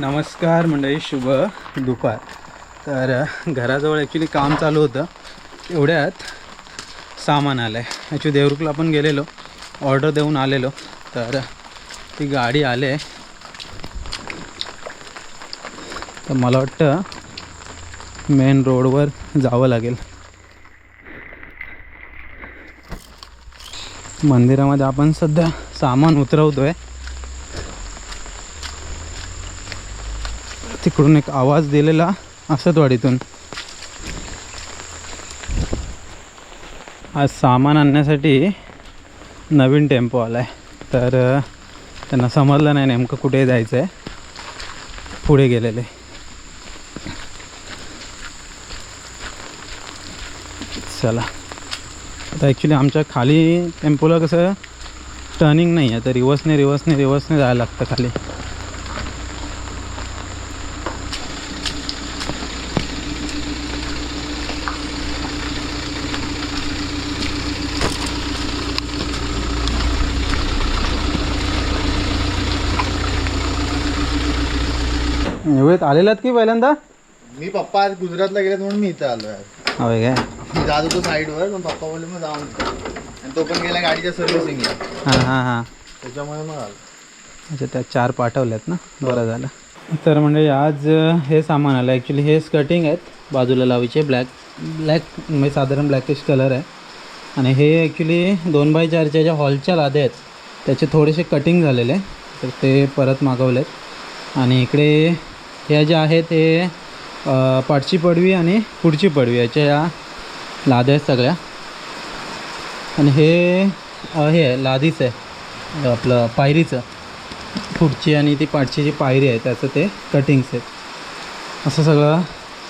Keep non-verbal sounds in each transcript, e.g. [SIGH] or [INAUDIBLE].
नमस्कार मंडळी शुभ दुपार. तर घराजवळ ॲक्च्युली काम चालू होतं. एवढ्यात सामान आलं आहे ॲक्च्युली देवरुखला आपण गेलेलो. ऑर्डर देऊन आलेलो. तर ती गाडी आले तर मला वाटतं मेन रोडवर जावं लागेल. मंदिरामध्ये आपण सध्या सामान उतरवतोय. इकडून एक आवाज दिलेला असत वाडीतून आज सामान आणण्यासाठी नवीन टेम्पो आला आहे तर त्यांना समजलं नाही नेमकं कुठे जायचं आहे पुढे गेलेले. चला. आता ॲक्च्युली आमच्या खाली टेम्पोला कसं टर्निंग नाही आहे तर रिवर्सने रिवर्सने रिवर्सने जायला लागतं खाली. एवढ्यात आलेलात की पहिल्यांदा? मी पप्पा आज गुजरातला गेलेत म्हणून मी इथं आलो आहे होय काय? मी जात होतो साईडवर पण पप्पा बोलले मग जाऊन. आणि तो पण गेला गाडीच्या सर्व्हिसिंगला हां हां हां. त्याच्यामुळे मग आलो. अच्छा त्या चार पाठवल्यात ना? बरं झालं. तर म्हणजे आज हे सामान आलं. ॲक्च्युली हे स्कर्टिंग आहेत. बाजूला लावायचे ब्लॅक ब्लॅक म्हणजे साधारण ब्लॅकिश कलर आहे. आणि हे ॲक्च्युली दोन बाय चारच्या ज्या हॉलच्या लाद्या आहेत त्याचे थोडेसे कटिंग झालेले तर ते परत मागवलेत. आणि इकडे ह्या ज्या आहेत हे अ, पाठची पडवी आणि पुढची पडवी याच्या या लाद्या आहेत सगळ्या. आणि हे हे आहे लादीच आहे आपलं पायरीचं. पुढची आणि ती पाठची जी पायरी आहे त्याचं ते कटिंग्स आहेत. असं सगळं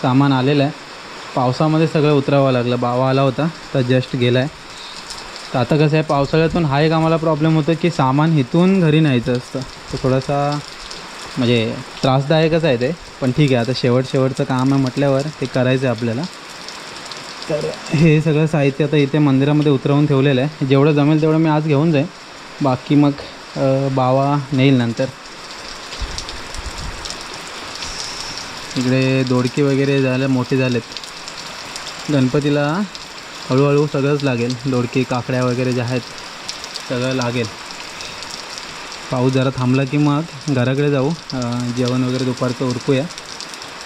सामान आलेलं आहे. पावसामध्ये सगळं उतरावं लागलं. बावा आला होता तर जस्ट गेला आहे तर आता कसं आहे पावसाळ्यातून हा एक आम्हाला प्रॉब्लेम होतो की सामान इथून घरी न्यायचं असतं. तर थोडासा म्हणजे त्रासदायकच आहे ते. पण ठीक आहे आता शेवट शेवटचं काम आहे म्हटल्यावर ते करायचं आहे आपल्याला. तर हे सगळं साहित्य आता इथे मंदिरामध्ये उतरवून ठेवलेलं आहे. जेवढं जमेल तेवढं मी आज घेऊन जाईन. बाकी मग बावा नेईल नंतर. इकडे दोडके वगैरे झाले मोठे झालेत. गणपतीला हळूहळू सगळंच लागेल. दोडके काकड्या वगैरे ज्या आहेत सगळं लागेल. पाऊस जरा थांबला की मग घराकडे जाऊ. जेवण वगैरे दुपारचं उरकूया.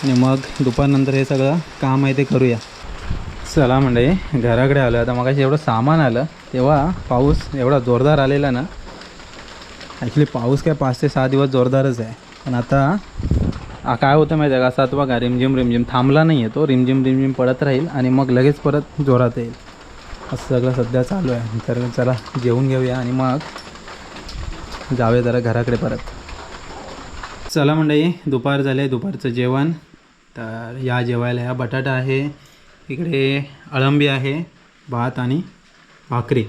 आणि मग दुपारनंतर हे सगळं काम आहे ते करूया. चला म्हणजे घराकडे आलो आता मग एवढं सामान आलं तेव्हा पाऊस एवढा जोरदार आलेला ना. ॲक्च्युली पाऊस काय पाच ते सहा दिवस जोरदारच आहे. पण आता काय होतं माहिती आहे का? असा बघा रिमझिम रिमझिम थांबला नाही आहे तो. रिमझिम रिमझिम पडत राहील आणि मग लगेच परत जोरात येईल. असं सगळं सध्या चालू आहे. तर चला जेवून घेऊया आणि मग जाऊया जरा घराकडे परत. चला मंडळी दुपार झाले दुपारचं जेवण. तर या जेवायला ह्या बटाटा आहे इकडे अळंबी आहे भात आणि भाकरी.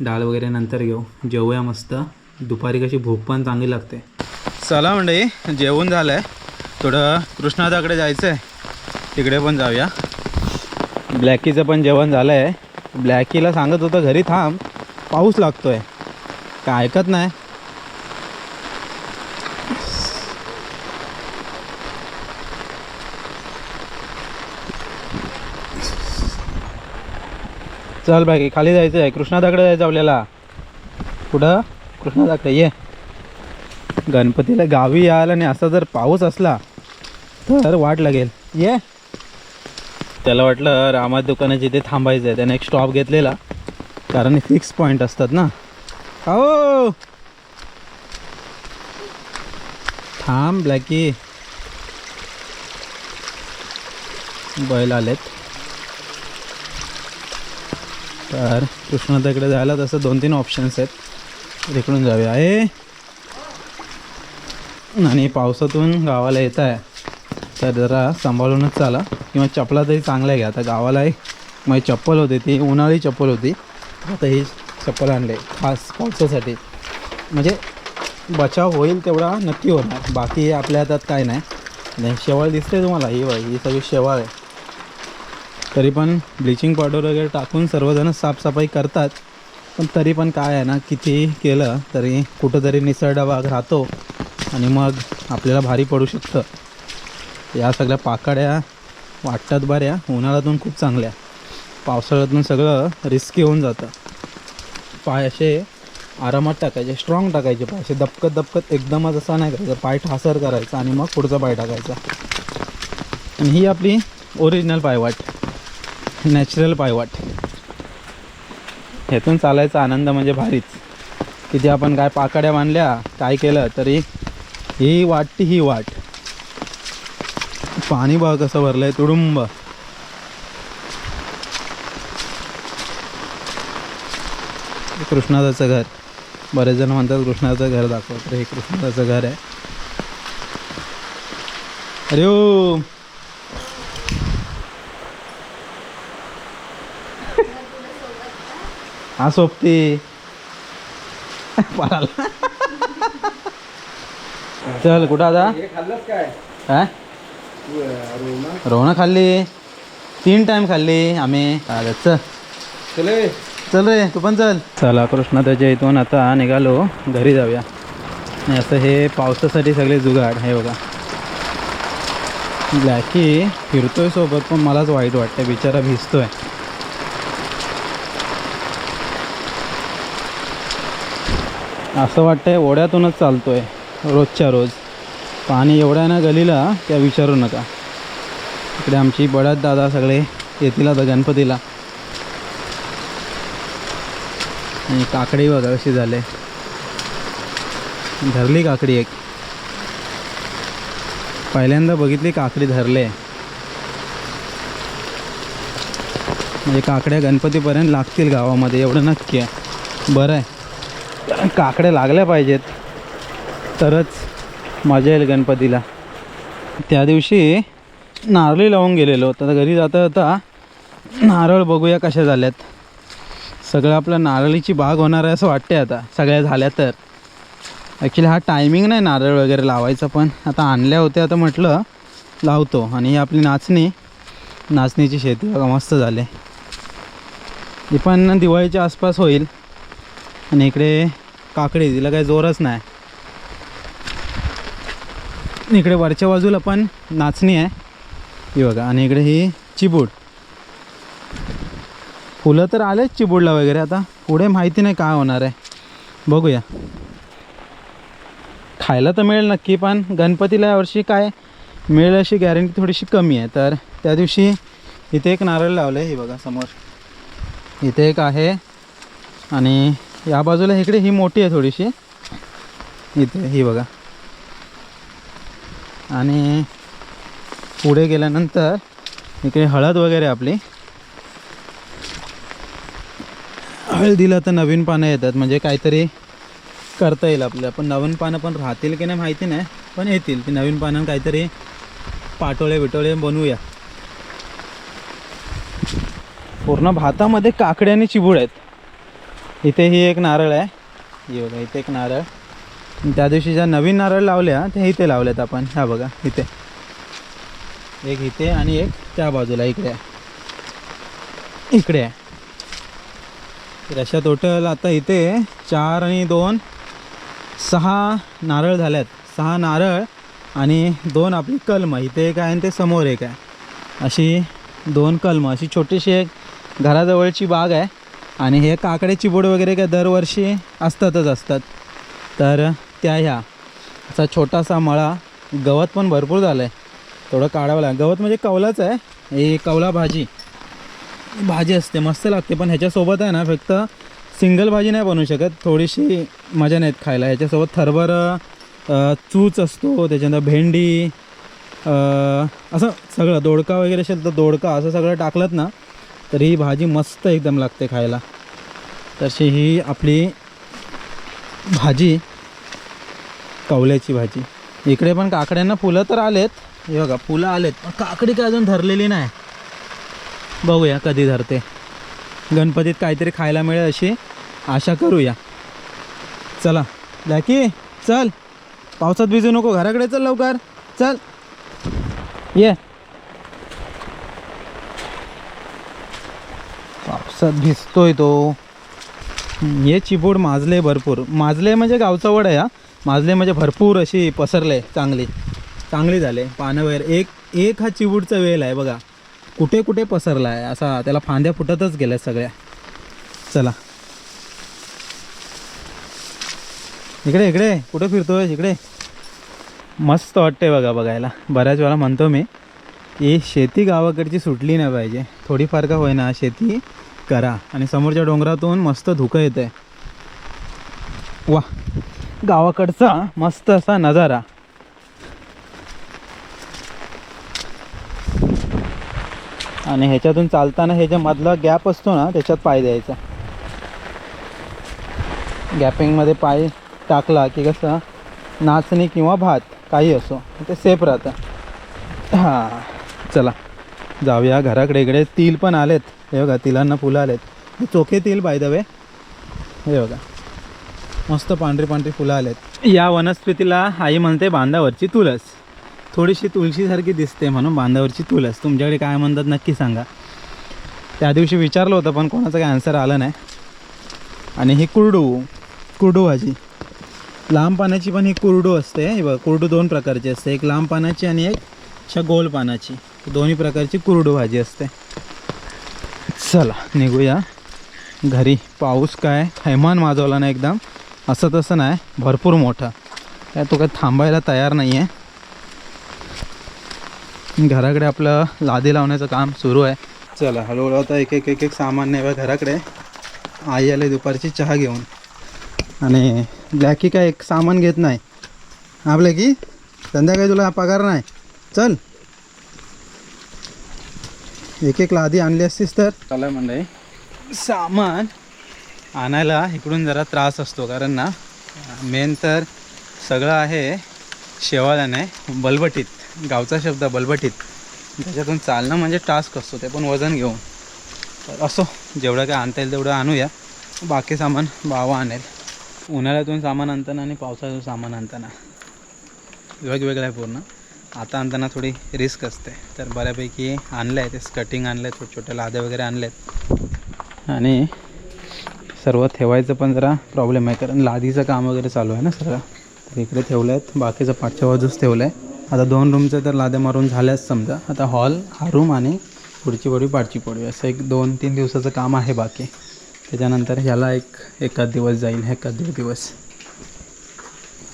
डाळ वगैरे नंतर घेऊ. जेवूया मस्त. दुपारी कशी भूक पण चांगली लागते. चला मंडळी जेवण झालं आहे थोडं कृष्णादाकडे जायचं आहे तिकडे पण जाऊया. ब्लॅकीचं पण जेवण झालं आहे ब्लॅकीला सांगत होतं घरी थांब. पाऊस लागतो आहे काय ऐकत नाही. चल बाकी खाली जायचं आहे कृष्णादाकडे जायचं आपल्याला. कुठं? कृष्णादाकडे ये. गणपतीला गावी यायला आणि असा जर पाऊस असला तर वाट लागेल. ये. त्याला वाटलं रामा दुकानाची इथे थांबायचं आहे त्याने एक स्टॉप घेतलेला. कारण फिक्स पॉईंट असतात ना. हो थांब ब्लॅकी बैल आलेत. तर कृष्णादाकडे जायला तसं दोन तीन ऑप्शन्स आहेत. इकडून जाऊया. आहे आणि पावसातून गावाला येत आहे. तर जरा सांभाळूनच चाला. किंवा चपला तरी चांगल्या घ्या. आता गावाला एक माझी चप्पल होती ती उन्हाळी चप्पल होती. आता ही चप्पल आणले. खास पावसासाठी. म्हणजे बचाव होईल तेवढा नक्की होणार. बाकी आपल्या हातात काय नाही. शेवाळ दिसते तुम्हाला? ही बाई ही सगळी शेवाळ आहे. तरी पण ब्लिचिंग पावडर वगैरे टाकून सर्वजण साफसफाई करतात. पण तरी पण काय आहे ना किती केलं तरी कुठंतरी निसर्डा भाग राहतो आणि मग आपल्याला भारी पडू शकतं. या सगळ्या पाकड्या वाटतात बऱ्या उन्हाळ्यातून खूप चांगल्या. पावसाळ्यातून सगळं रिस्की होऊन जातं. पाय असे आरामात टाकायचे स्ट्रॉंग टाकायचे पाय. असे दबकत दबकत एकदमच असा नाही करायचा. पाय ठासर करायचा आणि मग पुढचा पाय टाकायचा. आणि ही आपली ओरिजिनल पायवाट. नॅचरल पायवाट. ह्यातून चालायचा आनंद म्हणजे भारीच. किती आपण काय पाकड्या बांधल्या काय केलं तरी ही वाट ती ही वाट. पाणी बघ कसं भरलंय तुडुंब. कृष्णादाचं घर. बरेच जण म्हणतात कृष्णाचं घर दाखवत तर हे कृष्णादाचं घर आहे. अरे हा सोबती. पळाला. चल कुठं आता? काय? रोहणं खाल्ली. तीन टाइम खाल्ली आम्ही. चल. चले चल रे तू पण चल. चला कृष्णा त्याच्या इथून आता निघालो. घरी जाऊया. आणि असं हे पावसासाठी सगळे जुगाड हे बघा. ब्लॅकी फिरतोय सोबत पण मलाच वाईट वाटतं बिचारा भिजतोय. असं वाटतंय ओढ्यातूनच चालतोय रोजच्या रोज. पाणी एवढ्या गलीला त्या विचारू नका. इकडे आमची बळद दादा सगळे येतील आता गणपतीला. आणि काकडी बघा कशी झाले. धरली काकडी एक. पहिल्यांदा बघितली काकडी धरले. म्हणजे काकड्या गणपतीपर्यंत लागतील गावामध्ये एवढं नक्की आहे. बरं आहे. कारण काकड्या लागल्या पाहिजेत. तरच मजा येईल गणपतीला. त्या दिवशी नारळी लावून गेलेलो. तर घरी जाता जाता नारळ बघूया कशा झाल्यात. सगळं आपलं नारळीची बाग होणार आहे असं वाटते आता. सगळ्या झाल्या तर. ॲक्च्युली हा टायमिंग नाही नारळ वगैरे लावायचा पण आता आणल्या होत्या आता म्हटलं लावतो. आणि ही आपली नाचणी. नाचणीची शेती बघा मस्त झाली. ही पण दिवाळीच्या आसपास होईल. आणि इकडे काकडी तिला काही जोरच नाही. इकडे वरच्या बाजूला पण नाचणी आहे. ही बघा आणि इकडे ही चिबूड. फुलं तर आलेच चिबूडला वगैरे आता. पुढे माहिती नाही काय होणार आहे. बघूया. खायला तर मिळेल नक्की पण गणपतीला यावर्षी काय मिळेल अशी गॅरंटी थोडीशी कमी आहे. तर त्या दिवशी इथे एक नारळ लावलं आहे हे बघा समोर. इथे एक आहे. आणि या बाजूला इकडे ही मोठी आहे थोडीशी. इथे ही बघा. आणि पुढे गेल्यानंतर इकडे हळद वगैरे आपली. हळदीला तर नवीन पानं येतात म्हणजे काहीतरी करता येईल आपल्याला. पण नवीन पानं पण राहतील की नाही माहिती नाही पण येतील. ती नवीन पानं काहीतरी पाटोळे बिटोळे बनवूया. पूर्ण भातामध्ये काकड्याने आणि चिबूड आहेत. इथे ही एक नारळ आहे. ही बघा इथे एक नारळ. त्या दिवशी ज्या नवीन नारळ लावल्या त्या इथे लावल्यात आपण. ह्या बघा इथे. एक इथे आणि एक त्या बाजूला इकडे आहे. इकडे आहे. तर अशा टोटल आता इथे चार आणि दोन सहा नारळ झाल्यात. सहा नारळ आणि दोन आपली कलमं. इथे एक आहे आणि ते समोर एक आहे. अशी दोन कलमं अशी छोटीशी एक घराजवळची बाग आहे. आणि हे काकडे चिबुड वगैरे काय दरवर्षी असतातच असतात. तर त्या ह्या. असा छोटासा मळा गवत पण भरपूर झालं आहे थोडं काढावं लागेल. गवत म्हणजे कवलाच आहे. ही कवला भाजी. भाजी असते मस्त लागते. पण ह्याच्यासोबत आहे ना फक्त सिंगल भाजी नाही बनवू शकत. थोडीशी मजा नाहीत खायला. ह्याच्यासोबत थरभर चूच असतो. त्याच्यानंतर भेंडी असं सगळं. दोडका वगैरे असेल तर दोडका असं सगळं टाकलं ना तर ही भाजी मस्त एकदम लागते खायला. तशी ही आपली भाजी कवल्याची भाजी. इकडे पण काकड्यांना फुलं तर आलेत. हे बघा फुलं आलेत. पण काकडी काय अजून धरलेली नाही. बघूया कधी धरते. गणपतीत काहीतरी खायला मिळेल अशी आशा करूया. चला. लॅकी चल. पावसात भिजू नको. घराकडे चल लवकर. चल. ये. पावसात भिजतोय तो. हे चिबूड माजले भरपूर. माजले म्हणजे गावचा वड आहे हा. माजले म्हणजे भरपूर अशी पसरले चांगली. चांगली झाले पानं वगैरे. एक एक हा चिबूडचा वेल आहे बघा. कुठे कुठे पसरला आहे असा त्याला फांद्या फुटतच गेल्या सगळ्या. चला. इकडे इकडे. कुठे फिरतोय इकडे. मस्त वाटते बघा बघायला. बऱ्याच वेळा म्हणतो मी की शेती गावाकडची सुटली नाही पाहिजे. थोडीफार का होईना शेती करा. आणि समोरच्या डोंगरातून मस्त धुकं येतं वा. गावाकडचा मस्त असा नजारा. आणि ह्याच्यातून चालताना हे जे मधला गॅप असतो ना त्याच्यात पाय द्यायचा. गॅपिंगमध्ये पाय टाकला की कसं नाचणी किंवा भात काही असो. ते सेफ राहतं. हां. चला. जाऊया घराकडे इकडे. तिल पण आलेत. हे बघा तिलांना फुलं आलेत. हे चोखे तिल बाय द वे हे बघा. मस्त पांढरी पांढरी फुलं आलेत. या वनस्पतीला आई म्हणते बांधावरची तुळस. थोडीशी तुळशीसारखी दिसते म्हणून बांधावरची तुळस. तुमच्याकडे काय म्हणतात नक्की सांगा. त्या दिवशी विचारलं होतं पण कोणाचं काही आन्सर आलं नाही. आणि ही कुरडू कुरडू भाजी. लांब पानाची पण ही कुरडू असते. बघ कुरडू दोन प्रकारची असते. एक लांब पानाची आणि एक गोल पानाची. दोन्ही प्रकारची कुरडू भाजी असते. चला निघूया. घरी पाऊस काय? थैमान माजवला ना एकदम. असं तसं नाही भरपूर मोठा. काय तो काय थांबायला तयार नाही आहे घराकडे आपलं लादी लावण्याचं काम सुरू आहे. चला हळूहळू आता एक एक एक एक सामान नाही घराकडे. आई आले दुपारची चहा घेऊन. आणि ब्लॅकी काय एक सामान घेत नाही. आपलं की? संध्याकाळी तुला पगार नाही. चल. एक एक लादी आणली असतीस तर? चला मंडळी. सामान आणायला इकडून जरा त्रास असतो कारण ना मेन तर सगळं आहे शेवाळ्याने बलबटीत गावचा शब्द बलबटीत. त्याच्यातून चालणं म्हणजे टास्क असतो ते पण वजन घेऊन. तर असो जेवढं काय आणता येईल तेवढं आणूया. बाकी सामान बावा आणेल. उन्हाळ्यातून सामान आणताना आणि पावसाळ्यातून सामान आणताना. वेगवेगळं आहे पूर्ण. आता आणताना थोडी रिस्क असते. तर बऱ्यापैकी आणलं आहे ते स्कटिंग आणलं आहे छोटे छोटे लादे वगैरे आणले आहेत आणि सर्व ठेवायचं पण जरा प्रॉब्लेम आहे. कारण लादीचं काम वगैरे चालू आहे ना सगळं. तर इकडे ठेवलं आहेत बाकीचं पाठच्या बाजूस ठेवलं आहे आता दोन रूमचं तर लाद्या मारून झाल्याच समजा. आता हॉल हा रूम आणि पुढची पोळी पाठची पोळी असं एक दोन तीन दिवसाचं काम आहे बाकी. त्याच्यानंतर ह्याला एक एकाच दिवस जाईल एकाच दीड दिवस.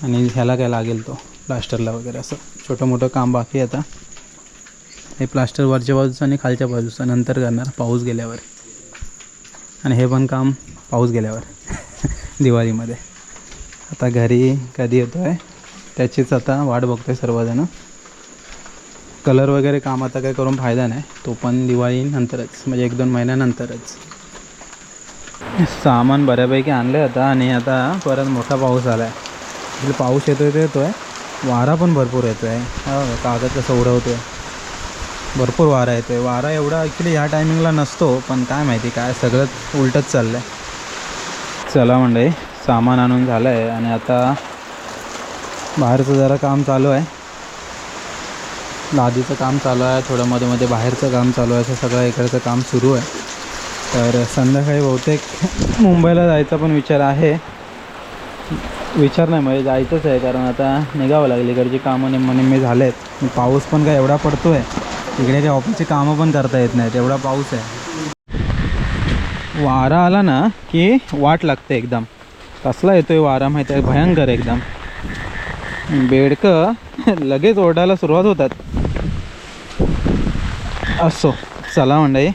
आणि ह्याला काय लागेल तो? प्लास्टरला वगैरे असं. छोटं मोठं काम बाकी आहे आता. हे प्लास्टर वरच्या बाजूचं आणि खालच्या बाजूचं. नंतर करणार पाऊस गेल्यावर. आणि हे पण काम पाऊस गेल्यावर. [LAUGHS] दिवाळीमध्ये. आता घरी कधी येतो आहे त्याचीच आता वाट बघतोय सर्वजण. कलर वगैरे काम आता काही करून फायदा नाही. तो पण दिवाळीनंतरच म्हणजे एक दोन महिन्यानंतरच. सामान बऱ्यापैकी आणलं आता आणि आता परत मोठा पाऊस आला आहे इकडे पाऊस येतोय येतो आहे वारा पण भरपूर येतो आहे कागद कसं उडवतोय. भरपूर वारा येतो आहे वारा एवढा ॲक्च्युली ह्या टायमिंगला नसतो पण काय माहिती काय सगळंच उलटच चाललं आहे चला मंडळी सामान आणून झालं आहे आणि आता बाहेरचं जरा काम चालू आहे. लादीचं काम चालू आहे थोडं मध्ये मध्ये बाहेरचं काम चालू आहे असं सगळं इकडचं काम सुरू आहे. तर संध्याकाळी बहुतेक मुंबईला जायचा पण विचार आहे. विचार नाही म्हणजे जायचंच आहे कारण आता निघावं लागेल. इकडची कामं निम्म निम्मे झाले आहेत पाऊस पण काय एवढा पडतो आहे इकडे काही ऑफिसची कामं पण करता येत नाहीत. एवढा पाऊस आहे. वारा आला ना की वाट लागते एकदम. कसला येतोय वारा माहिती आहे? भयंकर एकदम. बेडकं लगेच ओरडायला सुरुवात होतात. असो चला मंडळी.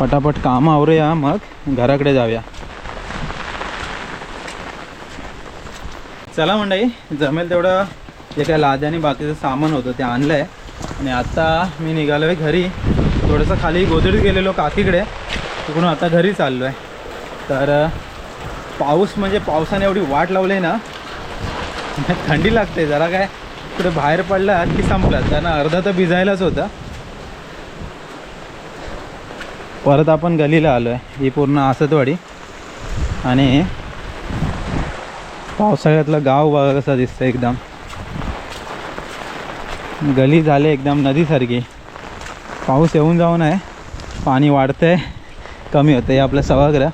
पटापट कामं आवरूया मग घराकडे जाऊया. चला मंडळी जमेल तेवढं जे काय लाद्या आणि बाकीचं सामान होतं ते आणलं आहे आणि आत्ता मी निघालो आहे घरी. थोडंसं खाली गोदडीत गेलेलो काकीकडे. तिकडून आता घरी चाललो आहे तर पाऊस म्हणजे पावसाने एवढी वाट लावली आहे ना [LAUGHS] थंडी लागते. जरा काय कुठे बाहेर पडला की संपलात त्यांना अर्धा तर भिजायलाच होता. परत आपण गलीला आलो आहे ही पूर्ण आसतवाडी. आणि पावसाळ्यातलं गाव बघा कसं दिसतं एकदम. गली झाले एकदम नदीसारखी. पाऊस येऊन जाऊन आहे. पाणी वाढतंय. कमी होतं हे आपलं सभागृह.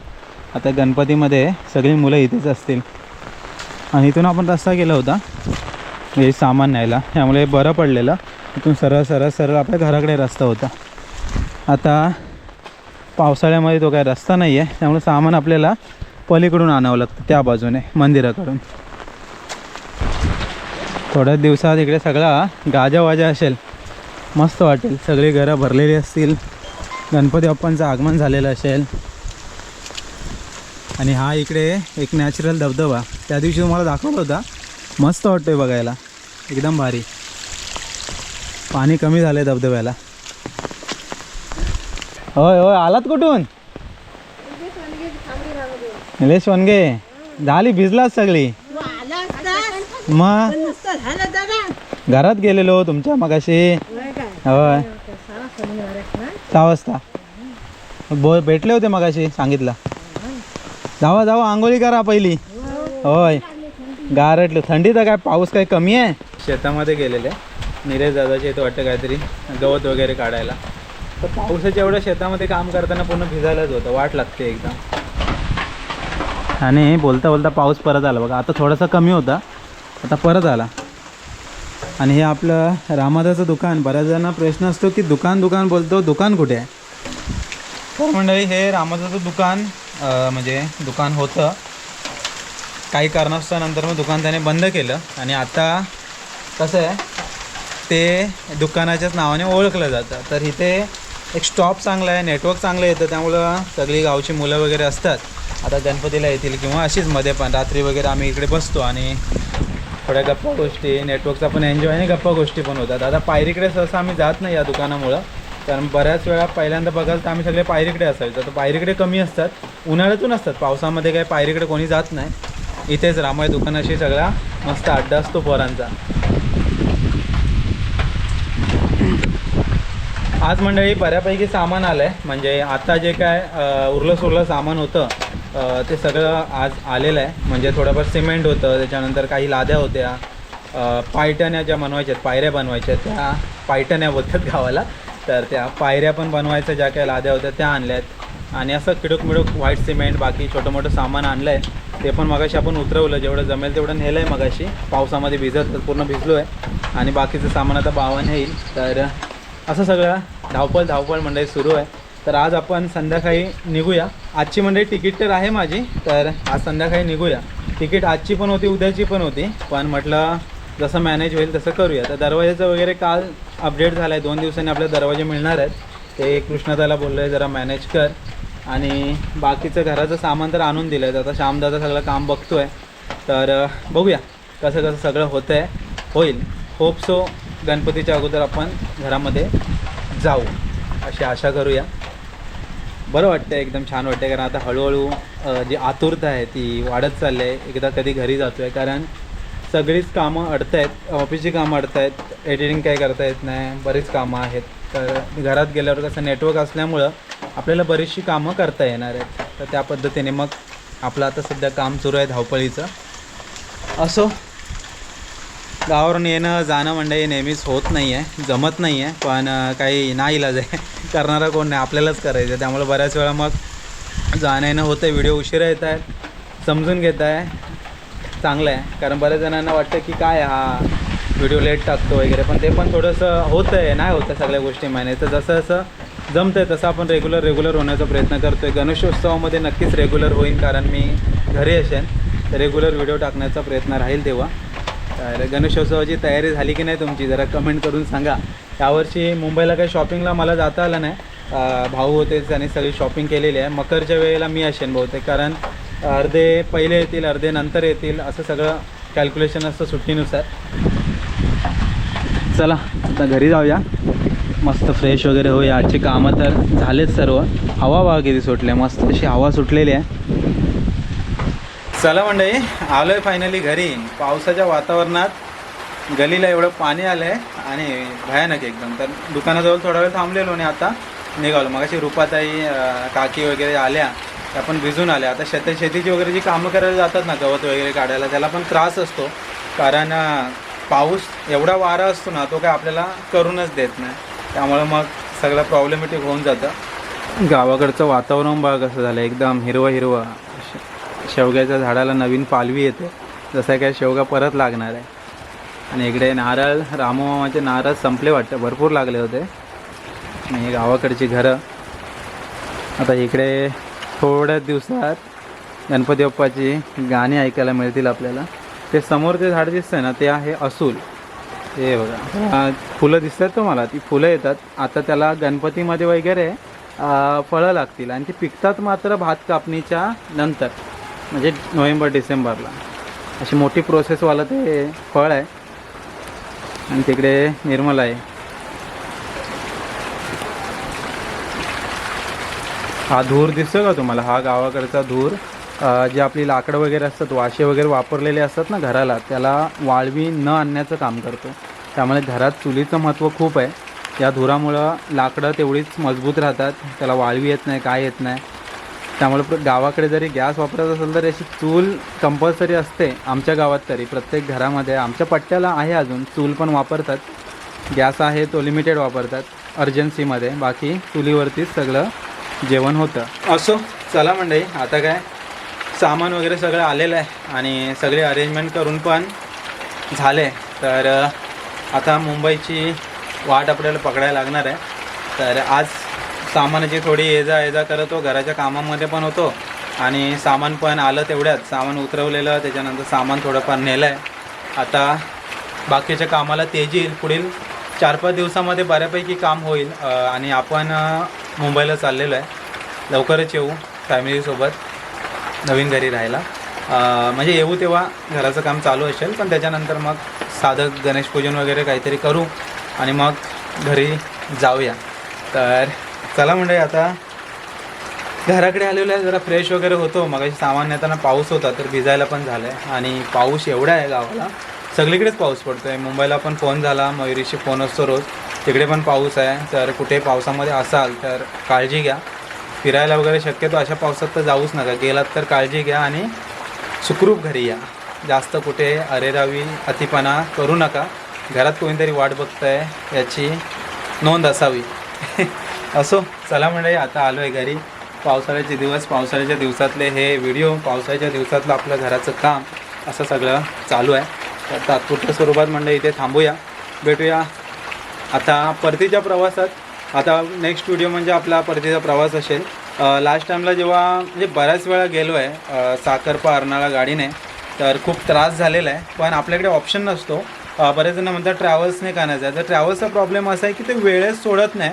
आता गणपतीमध्ये सगळी मुलं इथेच असतील. आणि इथून आपण रस्ता केला होता. हे सामान न्यायला. त्यामुळे बरं पडलेलं. इथून सरळ सरळ सरळ आपल्या घराकडे रस्ता होता. आता पावसाळ्यामध्ये तो काय रस्ता नाही आहे त्यामुळे सामान आपल्याला पलीकडून आणावं लागतं त्या बाजूने मंदिराकडून. थोड्याच दिवसात इकडे सगळा गाजा वाजा असेल. मस्त वाटेल सगळी घरं भरलेली असतील. गणपती बाप्पांचं आगमन झालेलं असेल. आणि हा इकडे एक नॅचरल धबधबा त्या दिवशी तुम्हाला दाखवला होता. मस्त वाटतोय बघायला एकदम भारी. पाणी कमी झालं आहे धबधब्याला. होय होय आलात कुठून? निलेश वनगे झाली भिजलाच सगळी? मग? घरात गेलेलो तुमच्या मगाशी. होय. सहा वाजता. बो भेटले होते मगाशी सांगितलं. जावा जावा आंघोळी करा पहिली. होय. गारटलं. थंडी तर काय पाऊस काय कमी आहे? शेतामध्ये गेलेले. निरेश दादाचे येतो वाटतं काहीतरी गवत वगैरे काढायला. तर पावसाच्या एवढ्या शेतामध्ये काम करताना पूर्ण भिजायलाच होतं. वाट लागते एकदम. आणि बोलता बोलता पाऊस परत आला. बघा आता थोडासा कमी होता. आता परत आला. आणि हे आपलं रामादाचं दुकान. बऱ्याच जणांना प्रश्न असतो की दुकान दुकान बोलतो दुकान कुठे आहे? तर मंडळी हे रामादाचं दुकान म्हणजे दुकान होतं. काही कारणास्तवानंतर मग दुकान त्याने बंद केलं. आणि आता कसं आहे ते दुकानाच्याच नावाने ओळखलं जातं. तर इथे एक स्टॉप चांगला आहे नेटवर्क चांगलं येतं. त्यामुळं सगळी गावची मुलं वगैरे असतात. आता गणपतीला येतील किंवा अशीच मध्ये पण रात्री वगैरे आम्ही इकडे बसतो आणि थोड्या गप्पा गोष्टी नेटवर्कचा पण एन्जॉय आणि गप्पा गोष्टी पण होतात. आता पायरीकडे सहसा आम्ही जात नाही या दुकानामुळं. कारण बऱ्याच वेळा पहिल्यांदा बघाल तर आम्ही सगळे पायरीकडे असायचो. तर पायरीकडे कमी असतात उन्हाळ्यातून असतात. पावसामध्ये काही पायरीकडे कोणी जात नाही. इथेच रामाय दुकानाशी सगळा मस्त अड्डा असतो पोरांचा. आज मंडळी बऱ्यापैकी सामान आलं आहे म्हणजे आता जे काय उरलं सुरलं सामान होतं ते सगळं आज आलेलं आहे. म्हणजे थोडंफार सिमेंट होतं त्याच्यानंतर काही लाद्या होत्या. पायटण्या ज्या बनवायच्या आहेत पायऱ्या बनवायच्या आहेत, त्या पायटण्या बोलतात गावाला. तर त्या पायऱ्या पण बनवायच्या ज्या काही लाद्या होत्या त्या आणल्या आहेत. आणि असं किडूक मिडूक व्हाईट सिमेंट बाकी छोटं मोठं सामान आणलं आहे ते पण मगाशी आपण उतरवलं जेवढं जमेल तेवढं नेलं आहे मगाशी. पावसामध्ये भिजत पूर्ण भिजलो आहे आणि बाकीचं सामान आता बावन येईल. तर असं सगळं धावपळ धावपळ मंडळी सुरू आहे. तर आज आपण संध्याकाळी निघूया. आजची म्हणजे तिकीट तर आहे माझी तर आज संध्याकाळी निघूया. तिकीट आजची पण होती उद्याची पण होती. पण म्हटलं जसं मॅनेज होईल तसं करूया. तर दरवाजाचं वगैरे काल अपडेट झालं आहे दोन दिवसांनी आपले दरवाजे मिळणार आहेत. ते कृष्णदाला बोललो आहे जरा मॅनेज कर. आणि बाकीचं घराचं सामान तर आणून दिलं आहे आता श्यामदादा सगळं काम बघतो आहे तर बघूया कसं कसं सगळं होतं आहे होईल. होप सो गणपतीच्या अगोदर आपण घरामध्ये जाऊ. अशी आशा करूया. बरं वाटतं एकदम छान वाटतं कारण आता हळूहळू जी आतुरता आहे ती वाढत चालली आहे एकदा कधी घरी जातो आहे कारण सगळीच कामं अडत आहेत ऑफिसची कामं अडत आहेत एडिटिंग काही करता येत नाही बरीच कामं आहेत. तर घरात गेल्यावर कसं नेटवर्क असल्यामुळं आपल्याला बरीचशी कामं करता येणार आहेत. तर त्या पद्धतीने मग आपलं आता सध्या काम सुरू आहे धावपळीचं. असो. गावावरून येणं जाणं मंडळी नेहमीच होत नाही आहे जमत नाही आहे पण काही ना इलाज आहे. [LAUGHS] करणारा कोण नाही आपल्यालाच करायचं आहे त्यामुळे बऱ्याच वेळा मग जाणं येणं होतं आहे व्हिडिओ उशिरा येत आहेत समजून घेत आहे. चांगलं आहे कारण बऱ्याच जणांना वाटतं की काय हा व्हिडिओ लेट टाकतो वगैरे पण ते पण थोडंसं होतं आहे नाही होतं सगळ्या गोष्टी मॅनेज तर जसं जसं जमतं आहे तसं आपण रेग्युलर रेग्युलर होण्याचा प्रयत्न करतो आहे गणेशोत्सवामध्ये नक्कीच रेग्युलर होईन कारण मी घरी असेन तर रेग्युलर व्हिडिओ टाकण्याचा प्रयत्न राहील तेव्हा. तर गणेशोत्सवाची तयारी झाली की नाही तुमची? जरा कमेंट करून सांगा. यावर्षी मुंबईला काही शॉपिंगला मला जाता आलं नाही. भाऊ होते त्यांनी सगळी शॉपिंग केलेली आहे. मकरच्या वेळेला मी असेन बहुतेक कारण अर्धे पहिले येतील अर्धे नंतर येतील असं सगळं कॅल्क्युलेशन असतं सुट्टीनुसार. चला आता घरी जाऊया. मस्त फ्रेश वगैरे होऊया. आजची कामं तर झालेच सर्व. हवा बघा किती सुटले मस्त अशी हवा सुटलेली आहे. चला मंडळी आलो आहे फायनली घरी. पावसाच्या वातावरणात गलीला एवढं पाणी आलं आहे आणि भयानक एकदम. तर दुकानाजवळ थोडा वेळ थांबलेलो आणि आता. निघालो. मग अशी रुपाताई काकी वगैरे आल्या. त्या पण भिजून आल्या. आता शेत शेतीची वगैरे जी कामं करायला जातात ना गवत वगैरे काढायला त्याला पण त्रास असतो. कारण पाऊस एवढा वारा असतो ना तो काय आपल्याला करूनच देत नाही. त्यामुळं मग सगळं प्रॉब्लेमॅटिक होऊन जातं. गावाकडचं वातावरण बघा कसं झालं एकदम हिरवं हिरवं शेवग्याच्या झाडाला नवीन पालवी येते. जसं काय शेवगा परत लागणार आहे. आणि इकडे नारळ रामोमामाचे नारळ संपले वाटतं. भरपूर लागले होते. आणि गावाकडची घरं. आता इकडे थोड्याच दिवसात गणपती बाप्पाची गाणी ऐकायला मिळतील आपल्याला. ते समोर ते झाड दिसतंय ना ते आहे असूल. हे बघा. फुलं दिसतात तुम्हाला. ती फुलं येतात. आता त्याला गणपतीमध्ये वगैरे फळं लागतील. आणि ती पिकतात मात्र भात कापणीच्या नंतर. म्हणजे नोव्हेंबर डिसेंबरला. अशी मोठी प्रोसेसवालं ते फळ आहे. आणि तिकडे निर्मल आहे. हा धूर दिसतो का तुम्हाला? हा गावाकडचा धूर. जे आपली लाकडं वगैरे असतात वाशे वगैरे वापरलेले असतात ना घराला त्याला वाळवी न आणण्याचं काम करतो. त्यामुळे घरात चुलीचं महत्त्व खूप आहे. या धुरामुळं लाकडं तेवढीच मजबूत राहतात. त्याला वाळवी येत नाही काय येत नाही. त्यामुळे गावाकडे जरी गॅस वापरत असेल तर याची चूल कंपल्सरी असते आमच्या गावात तरी. प्रत्येक घरामध्ये आमच्या पट्ट्याला आहे अजून. चूल पण वापरतात. गॅस आहे तो लिमिटेड वापरतात अर्जन्सीमध्ये बाकी चुलीवरतीच सगळं जेवण होतं. असो चला मंडळी आता काय? सामान वगैरे सगळं आलेलं आहे आणि सगळे अरेंजमेंट करून पण झाले. तर आता मुंबईची वाट आपल्याला पकडायला लागणार आहे. तर आज सामानाची थोडी ये जा ये जा करत हो घराच्या कामामध्ये पण होतो. आणि सामान पण आलं तेवढ्यात. सामान उतरवलेलं त्याच्यानंतर सामान थोडंफार नेलं आहे आता बाकीच्या कामाला तेजी येईल. पुढील चार पाच दिवसामध्ये बऱ्यापैकी काम होईल. आणि आपण मुंबईला चाललेलो आहे. लवकरच येऊ फॅमिलीसोबत नवीन घरी राहायला. म्हणजे येऊ तेव्हा घराचं काम चालू असेल. पण त्याच्यानंतर मग साधं गणेशपूजन वगैरे काहीतरी करू. आणि मग घरी जाऊया. तर चला म्हणजे आता घराकडे आलेलो आहे जरा फ्रेश वगैरे होतो. मग सामान येताना पाऊस होता तर भिजायला पण झालं आहे आणि पाऊस एवढा आहे गावाला. सगळीकडेच पाऊस पडतो आहे मुंबईला पण फोन झाला मयुरीशी फोन असतो रोज. तिकडे पण पाऊस आहे. तर कुठे पावसामध्ये असाल तर काळजी घ्या. फिरायला वगैरे शक्यतो अशा पावसात तर जाऊच नका. गेलात तर काळजी घ्या आणि सुखरूप घरी या. जास्त कुठे अरेरावी अतिपणा करू नका. घरात कोणीतरी वाट बघतंय याची नोंद असावी. [LAUGHS] असो. चला म्हणजे आता आलो आहे घरी. पावसाळ्याचे दिवस पावसाळ्याच्या दिवसातले हे व्हिडिओ पावसाळ्याच्या दिवसातलं आपलं घराचं काम असं सगळं चालू आहे. तर तात्पुरत्या स्वरूपात म्हणजे इथे थांबूया. भेटूया आता परतीच्या प्रवासात. आता नेक्स्ट व्हिडिओ म्हणजे आपला परतीचा प्रवास असेल. लास्ट टाईमला जेव्हा म्हणजे बऱ्याच वेळा गेलो आहे साखरपा अर्नाळा गाडीने तर खूप त्रास झालेला आहे. पण आपल्याकडे ऑप्शन नसतो. बरेच जण म्हणतात ट्रॅव्हल्सने का नाही जायचं? तर ट्रॅव्हल्सचा प्रॉब्लेम असा आहे की ते वेळेत सोडत नाही.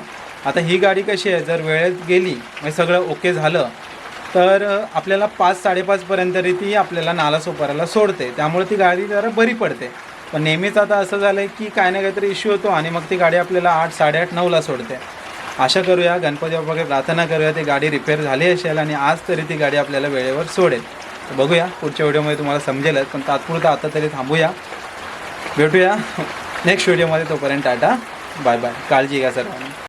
आता ही गाडी कशी आहे? जर वेळेत गेली म्हणजे सगळं ओके झालं तर आपल्याला पाच साडेपाचपर्यंत तरी ती आपल्याला नालासोपाराला सोडते. त्यामुळे ती गाडी जरा बरी पडते. पण नेहमीच आता असं झालं आहे की काय ना काहीतरी इश्यू होतो आणि मग ती गाडी आपल्याला आठ साडेआठ नऊला सोडते. आशा करूया गणपती बाप्पाकडे प्रार्थना करूया ती गाडी रिपेअर झाली असेल आणि आज तरी ती गाडी आपल्याला वेळेवर सोडेल. तर बघूया पुढच्या व्हिडिओमध्ये तुम्हाला समजेलच पण तात्पुरतं आता तरी थांबूया. भेटूया [LAUGHS] नेक्स्ट व्हिडिओमध्ये. तोपर्यंत टाटा बाय बाय. काळजी घ्या सर्वांनी.